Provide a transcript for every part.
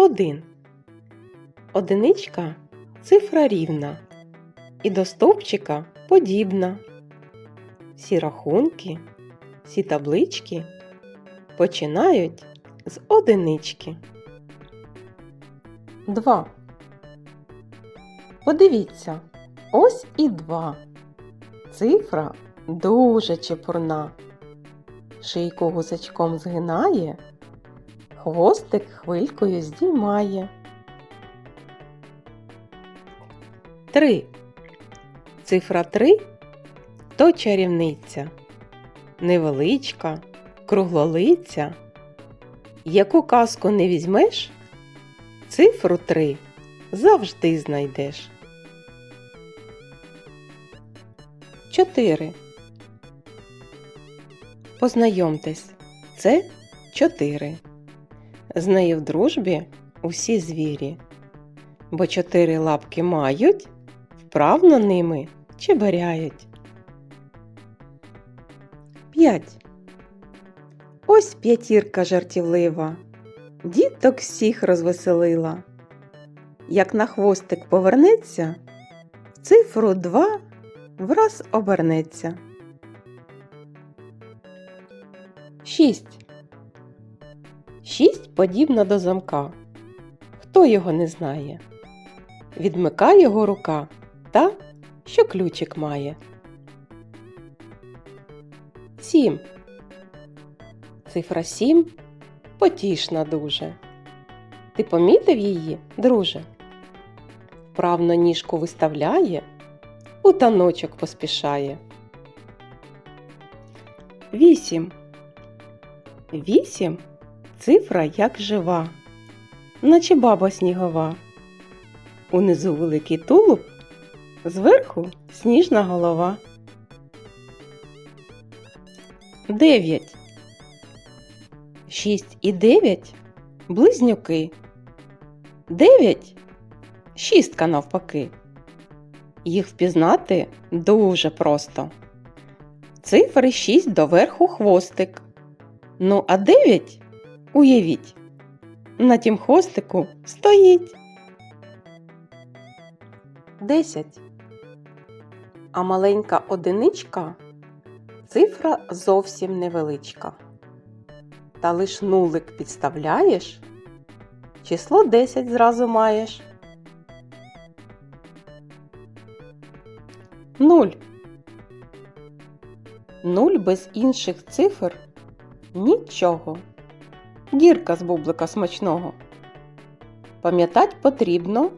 1. Одиничка цифра рівна і до стовпчика подібна. Всі рахунки, всі таблички починають з одинички. 2. Подивіться, ось і 2. Цифра дуже чепурна. Шийку гусачком згинає, хвостик хвилькою здіймає. 3. Цифра 3 то чарівниця. Невеличка, круглолиця. Яку казку не візьмеш, цифру 3 завжди знайдеш. 4. Познайомтесь, це 4. З нею в дружбі усі звірі, бо чотири лапки мають, вправно ними чебаряють. 5. Ось п'ятірка жартівлива, діток всіх розвеселила. Як на хвостик повернеться, цифру 2 враз обернеться. 6. Шість подібна до замка. Хто його не знає? Відмикає його рука та, що ключик має. 7. Цифра 7 потішна дуже. Ти помітив її, друже? Вправно ніжку виставляє, у таночок поспішає. 8. Вісім цифра як жива, наче баба снігова. Унизу великий тулуб, зверху сніжна голова. 9. 6 і 9 близнюки. 9 шістка навпаки. Їх впізнати дуже просто. Цифри 6 доверху хвостик. Ну, а 9, уявіть, на тім хвостику стоїть. 10. А маленька одиничка цифра зовсім невеличка. Та лиш нулик підставляєш, число 10 зразу маєш. 0. Нуль без інших цифр нічого. Дірка з бублика смачного. Пам'ятать потрібно,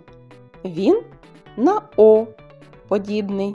він на О подібний.